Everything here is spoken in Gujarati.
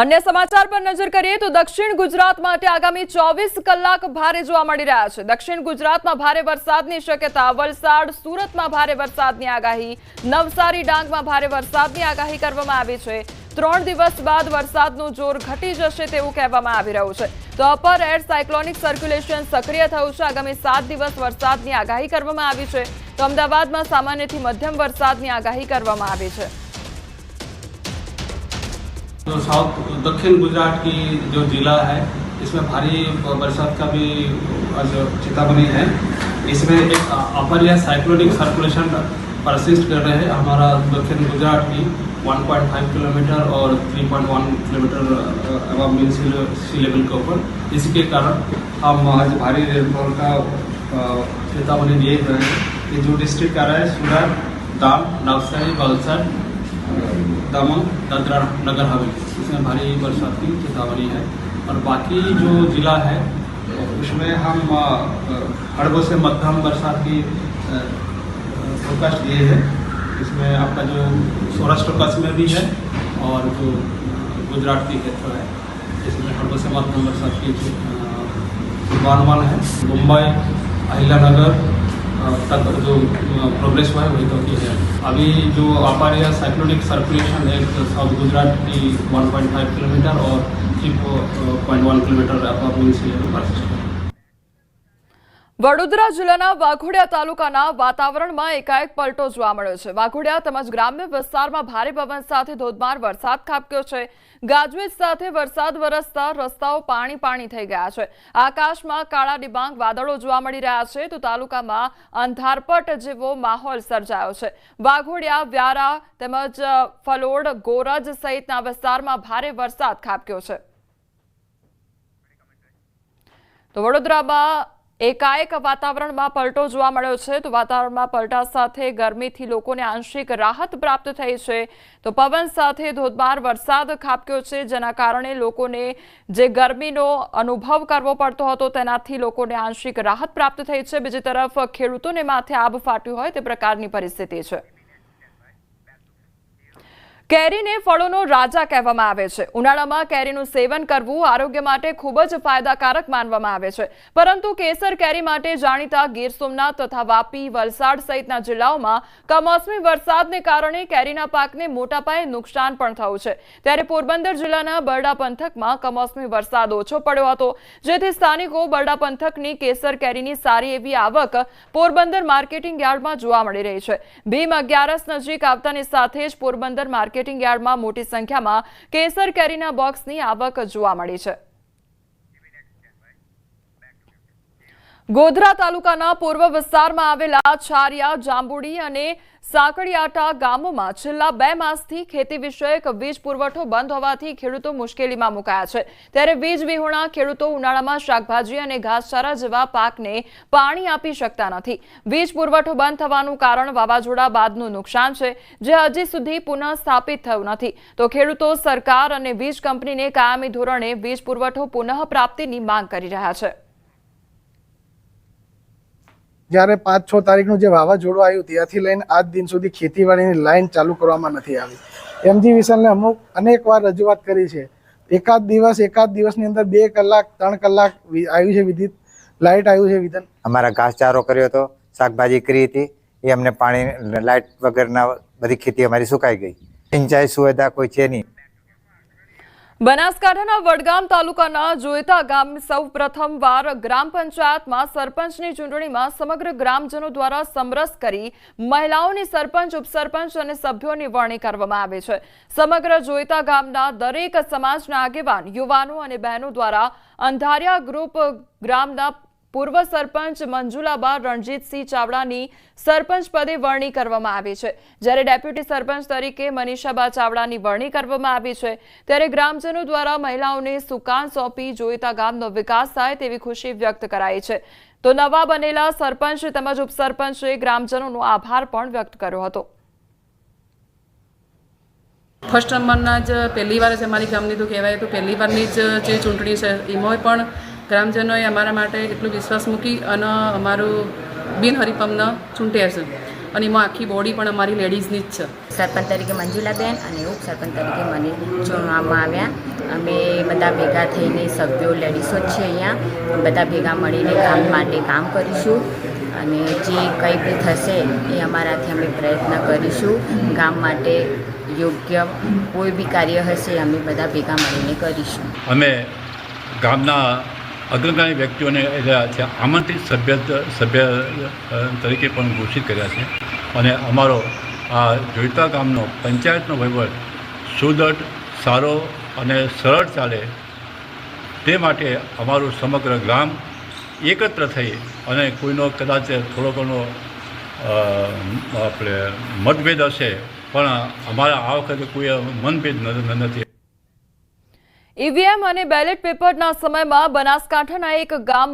અન્ય સમાચાર પર નજર કરીએ તો દક્ષિણ ગુજરાત માટે આગામી ચોવીસ કલાક ભારે જોવા મળી રહ્યા છે. દક્ષિણ ગુજરાતમાં ભારે વરસાદની શક્યતા, વલસાડ, સુરતમાં ભારે વરસાદની આગાહી, નવસારી, ડાંગમાં ભારે વરસાદની આગાહી કરવામાં આવી છે. ત્રણ દિવસ બાદ વરસાદનું જોર ઘટી જશે તેવું કહેવામાં આવી રહ્યું છે. તો અપર એર સાયક્લોનિક સર્ક્યુલેશન સક્રિય થયું છે. આગામી સાત દિવસ વરસાદની આગાહી કરવામાં આવી છે. તો અમદાવાદમાં સામાન્યથી મધ્યમ વરસાદની આગાહી કરવામાં આવી છે. जो साउथ, दक्षिण गुजरात की जो जिला है, इसमें भारी बरसात का भी चेतावनी है। इसमें एक अपर या साइक्लोनिक सर्कुलेशन परसिस्ट कर रहे हैं। हमारा दक्षिण गुजरात की 1.5 किलोमीटर और 3.1 किलोमीटर अब मीन सी लेवल के ऊपर। इसके कारण हम आज भारी रेनफॉल का चेतावनी दिए हुए हैं। कि जो डिस्ट्रिक्ट आ रहा है, सूरत डांग नवसारी वलसाड दमन दादरा नगर हवेली। इसमें भारी बरसात की चेतावनी है। और बाकी जो जिला है उसमें हम हड़बों से मध्यम बरसात की फोरकास्ट दिए हैं। इसमें आपका जो सौराष्ट्र कच्छ में भी है और जो गुजरात की क्षेत्र है इसमें हड़बों से मध्यम बरसात की पूर्वानुमान है। मुंबई अहिल्यानगर अ, तक जो प्रोग्रेस हुआ है वही तो की है अभी जो अपार या साइक्लोनिक सर्कुलेशन है साउथ गुजरात की 1.5 किलोमीटर और 3.1 kilometre upper mean sea level persist है Vadodara જિલ્લાના વાઘોડિયા તાલુકાના વાતાવરણમાં એકાએક પલટો જોવા મળ્યો છે. વાઘોડિયા તેમજ ગ્રામ્ય વિસ્તારમાં ભારે પવન સાથે ધોધમાર વરસાદ ખાબક્યો છે. ગાજવીજ સાથે વરસાદ વરસતા રસ્તાઓ પાણી પાણી થઈ ગયા છે. આકાશમાં કાળા ડિબાંગ વાદળો જોવા મળી રહ્યા છે તો તાલુકામાં અંધારપટ જેવો માહોલ સર્જાયો છે. વાઘોડિયા, વ્યારા તેમજ ફલોડ, ગોરજ સહિતના વિસ્તારમાં ભારે વરસાદ ખાબક્યો છે. તો વડોદરામાં એકાએક વાતાવરણમાં પલટો જોવા મળ્યો છે તો વાતાવરણમાં પલટા સાથે ગરમીથી લોકોને આંશિક રાહત પ્રાપ્ત થઈ છે. તો પવન સાથે ધોધમાર વરસાદ ખાબક્યો છે, જેના કારણે લોકોને જે ગરમીનો અનુભવ કરવો પડતો હતો તેનાથી લોકોને આંશિક રાહત પ્રાપ્ત થઈ છે. બીજી તરફ ખેડૂતોને માથે આબ ફાટ્યું હોય તે પ્રકારની પરિસ્થિતિ છે. કેરીને ફળોનો રાજા કહેવામાં આવે છે. ઉનાળામાં કેરીનું સેવન કરવું આરોગ્ય માટે ખૂબ જ ફાયદાકારક માનવામાં આવે છે. પરંતુ કેસર કેરી માટે જાણીતા ગીર સોમનાથ તથા વાપી, વલસાડ સહિતના જિલ્લાઓમાં કમોસમી વરસાદને કારણે કેરીના પાકને મોટા પાયે નુકસાન પણ થયું છે. ત્યારે પોરબંદર જિલ્લાના બરડા પંથકમાં કમોસમી વરસાદ ઓછો પડ્યો હતો, જેથી સ્થાનિકો બરડા પંથકની કેસર કેરીની સારી એવી આવક પોરબંદર માર્કેટિંગ યાર્ડમાં જોવા મળી રહી છે. ભીમ અગિયારસ નજીક આવતાની સાથે જ પોરબંદર માર્કેટિંગ યાર્ડમાં મોટી સંખ્યામાં કેસર કેરીના બોક્સની આવક જોવા મળી છે. ગોધરા તાલુકાના પૂર્વ વિસ્તારમાં આવેલા છારિયા જાંબુડી અને સાંકળિયાટા ગામોમાં છેલ્લા બે માસથી ખેતી વિષયક વીજ પુરવઠો બંધ હોવાથી ખેડૂતો મુશ્કેલીમાં મુકાયા છે. ત્યારે વીજ વિહોણા, ખેડૂતો ઉનાળામાં શાકભાજી અને ઘાસચારા જેવા પાકને પાણી આપી શકતા નથી. વીજ પુરવઠો બંધ થવાનું કારણ વાવાઝોડા બાદનું નુકસાન છે, જે હજી સુધી પુનઃ સ્થાપિત થયું નથી. તો ખેડૂતો, સરકાર અને વીજ કંપનીને કાયમી ધોરણે વીજ પુરવઠો પુનઃ પ્રાપ્તિની માંગ કરી રહ્યા છે. જ્યારે પાંચ છ તારીખનું જે વાવાઝોડું આવ્યું ત્યાંથી લઈને આજ દિન સુધી ખેતીવાડીની લાઇન ચાલુ કરવામાં નથી આવી. એમજી વિશાલને અમુક અનેક વાર રજૂઆત કરી છે. એકાદ દિવસ, એકાદ દિવસની અંદર બે કલાક, ત્રણ કલાક આવ્યું છે વિદ્યુત લાઇટ આવ્યું છે વિધન અમારા ઘાસચારો કર્યો હતો, શાકભાજી કરી હતી, એ અમને પાણી લાઇટ વગરના બધી ખેતી અમારી સુકાઈ ગઈ. સિંચાઈ સુવિધા કોઈ છે નહીં. બનાસકાંઠાના વડગામ તાલુકાના જોઈતા ગામ સૌ પ્રથમવાર ગ્રામ પંચાયતમાં સરપંચની ચૂંટણીમાં સમગ્ર ગ્રામજનો દ્વારા સમરસ કરી મહિલાઓની સરપંચ, ઉપસરપંચ અને સભ્યોની વરણી કરવામાં આવે છે. સમગ્ર જોઈતા ગામના દરેક સમાજના આગેવાન, યુવાનો અને બહેનો દ્વારા અંધારિયા ગ્રુપ ગ્રામના પૂર્વ સરપંચ મંજુલાબા રણજીતસિંહ ચાવડાની સરપંચ પદે વરણી કરવામાં આવી છે. જ્યારે ડેપ્યુટી સરપંચ તરીકે મનીષાબા ચાવડાની વરણી કરવામાં આવી છે, ત્યારે ગ્રામજનો દ્વારા મહિલાઓને સુકાન સોંપી જોઈતા ગામનો વિકાસ થાય તેવી ખુશી વ્યક્ત કરાઈ છે. તો નવા બનેલા સરપંચ તેમજ ઉપસરપંચે ગ્રામજનોનો આભાર પણ વ્યક્ત કર્યો હતો. ફર્સ્ટ નંબરના જ પહેલી વાર જ અમારી ગામની તો કહેવાય તો પહેલી વારની જ જે ચૂંટણી છે એમાં પણ ગ્રામજનોએ અમારા માટે એટલો વિશ્વાસ મૂકી અને અમારું બિનહરીફમને ચૂંટ્યા છે. અને એમાં આખી બોડી પણ અમારી લેડીઝની જ છે. સરપંચ તરીકે મંજુલાબેન અને ઉપસરપંચ તરીકે મને ચૂંટવામાં આવ્યા. અમે બધા ભેગા થઈને સભ્યો લેડીઝો જ છે અહીંયા. બધા ભેગા મળીને કામ માટે કામ કરીશું. અને જે કંઈ બી થશે એ અમારાથી અમે પ્રયત્ન કરીશું. ગામ માટે યોગ્ય કોઈ બી કાર્ય હશે અમે બધા ભેગા મળીને કરીશું. અમે ગામના અગ્રગામી વ્યક્તિઓને છે આમંત્રિત સભ્ય સભ્ય તરીકે પણ ઘોષિત કર્યા છે. અને અમારો આ જોઈતા ગામનો પંચાયતનો વહીવટ સુદૃઢ, સારો અને સરળ ચાલે તે માટે અમારું સમગ્ર ગામ એકત્ર થઈ અને કોઈનો કદાચ થોડો ઘણો આપણે મતભેદ હશે પણ અમારા આ વખતે કોઈ મનભેદ નથી. ઈવીએમ અને બેલેટ પેપરના સમયમાં બનાસકાંઠાના એક ગામ